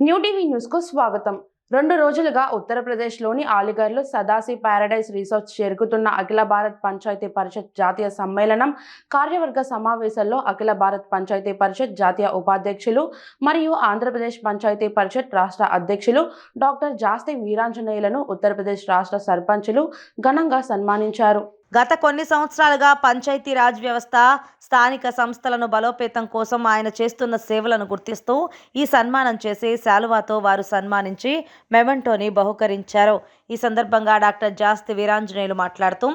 New TV న్యూస్కు స్వాగతం. రెండు రోజులుగా ఉత్తరప్రదేశ్లోని అలీగఢ్లో సదాసి ప్యారడైజ్ రిసార్ట్స్ చేరుకుతున్న అఖిల భారత్ పంచాయతీ పరిషత్ జాతీయ సమ్మేళనం కార్యవర్గ సమావేశంలో అఖిల భారత్ పంచాయతీ పరిషత్ జాతీయ ఉపాధ్యక్షులు మరియు ఆంధ్రప్రదేశ్ పంచాయతీ పరిషత్ రాష్ట్ర అధ్యక్షులు డాక్టర్ జాస్తి వీరాంజనేయులను ఉత్తరప్రదేశ్ రాష్ట్ర సర్పంచులు ఘనంగా సన్మానించారు. గత కొన్ని సంవత్సరాలుగా పంచాయతీరాజ్ వ్యవస్థ స్థానిక సంస్థలను బలోపేతం కోసం ఆయన చేస్తున్న సేవలను గుర్తిస్తూ ఈ సన్మానం చేసి శాలువాతో వారు సన్మానించి మెమెంటోని బహుకరించారు. ఈ సందర్భంగా డాక్టర్ జాస్తి వీరాంజనేయులు మాట్లాడుతూ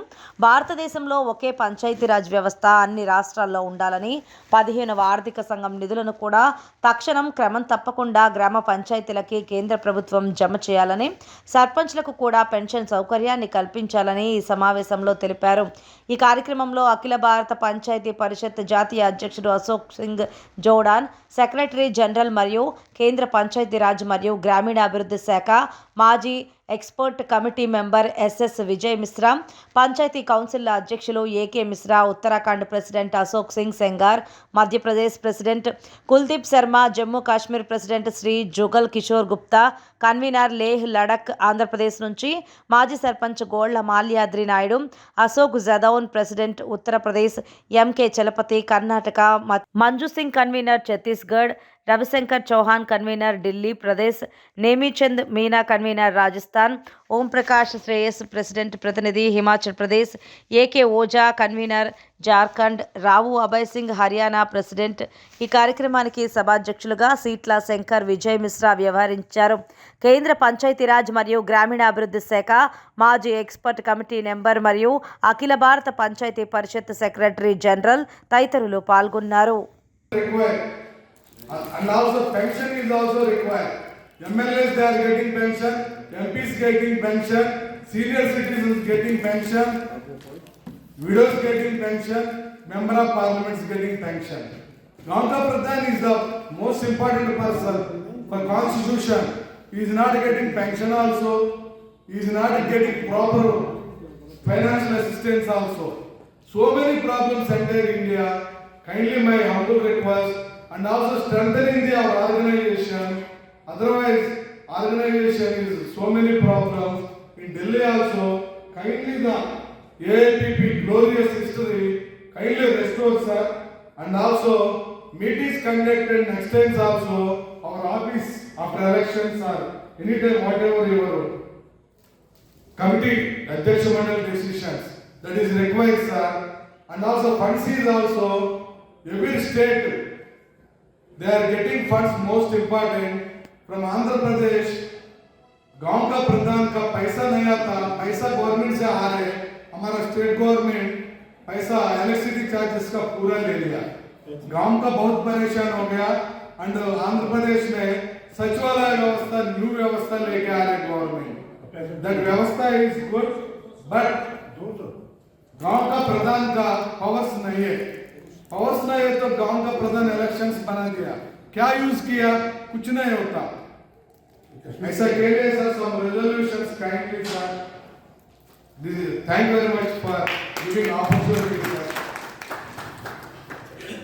భారతదేశంలో ఒకే పంచాయతీరాజ్ వ్యవస్థ అన్ని రాష్ట్రాల్లో ఉండాలని పదిహేనవ ఆర్థిక సంఘం నిధులను కూడా తక్షణం క్రమం తప్పకుండా గ్రామ పంచాయతీలకి కేంద్ర ప్రభుత్వం జమ చేయాలని సర్పంచ్లకు కూడా పెన్షన్ సౌకర్యాన్ని కల్పించాలని ఈ సమావేశంలో తెలిపారు. చెప్పారు ఈ కార్యక్రమంలో అఖిల భారత పంచాయతీ పరిషత్ జాతీయ అధ్యక్షుడు అశోక్ సింగ్ జోడాన్ సెక్రటరీ జనరల్ మరియు కేంద్ర పంచాయతీరాజ్ మరియు గ్రామీణాభివృద్ధి శాఖ మాజీ expert committee member SS Vijay Mishra Panchayat council అధ్యక్షులు AK Mishra Uttarakhand president Ashok Singh Sengar Madhya Pradesh president Kuldeep Sharma Jammu Kashmir president Shri Jugal Kishore Gupta convener Leh Ladakh Andhra Pradesh నుంచి మాజీ sarpanch Golla Malyadri Naidu Ashok town president Uttar Pradesh MK Chalapathi Karnataka Manju Singh convener Chhattisgarh Ravi Shankar Chauhan convener Delhi Pradesh Nemichand Meena convener Rajasthan Om Prakash Shreyas president ప్రతినిధి Himachal Pradesh AK Ojha convener Jharkhand Rao Abhay Singh Haryana president ఈ కార్యక్రమానికి సభాధ్యక్షులుగా సీట్ల శంకర్ విజయ్ మిశ్రా వ్యవహరించారు కేంద్ర పంచాయతీరాజ్ మరియు గ్రామీణాభివృద్ధి శాఖ మాజీ ఎక్స్పర్ట్ కమిటీ నెంబర్ మరియు అఖిల భారత పంచాయతీ పరిషత్ సెక్రటరీ జనరల్ తదితరులు పాల్గొన్నారు. And also pension is also required. MLAs they are getting pension, MPs getting pension, senior citizens getting pension, widows getting pension, member of parliaments getting pension. Ganga Pradhan is the most important person for constitution. He is not getting pension also, he is not getting proper financial assistance also. So many problems enter India. Kindly my humble request and also strengthening the our organization. Otherwise, organization is so many problems. In Delhi also, kindly the AAPP glorious history, kindly restore sir. And also, meetings conducted next times also, our office after elections are anytime whatever your committee, Adyaksha Mandal decisions that is required, sir. And also funds is also, every state, they are getting funds most important from Andhra Pradesh. गाँव का प्रधान का पैसा नहीं आता पैसा government से आ रहे हमारा स्टेट गवर्नमेंट पैसा इलेक्ट्रिसिटी चार्जेस का पूरा ले लिया गाँव का बहुत परेशान हो गया एंड आंध्र प्रदेश में सचिवालय व्यवस्था न्यू व्यवस्था लेके आ रहे गवर्नमेंट दैट व्यवस्था इज़ गुड बट गाँव का प्रधान का पावर्स नहीं है पावर्स नहीं है तो गाँव का प्रधान इलेक्शन बना दिया। क्या यूज़ किया? कुछ नहीं होता। ऐसा के लिए sir some resolutions kindly sir thank you very much for giving opportunity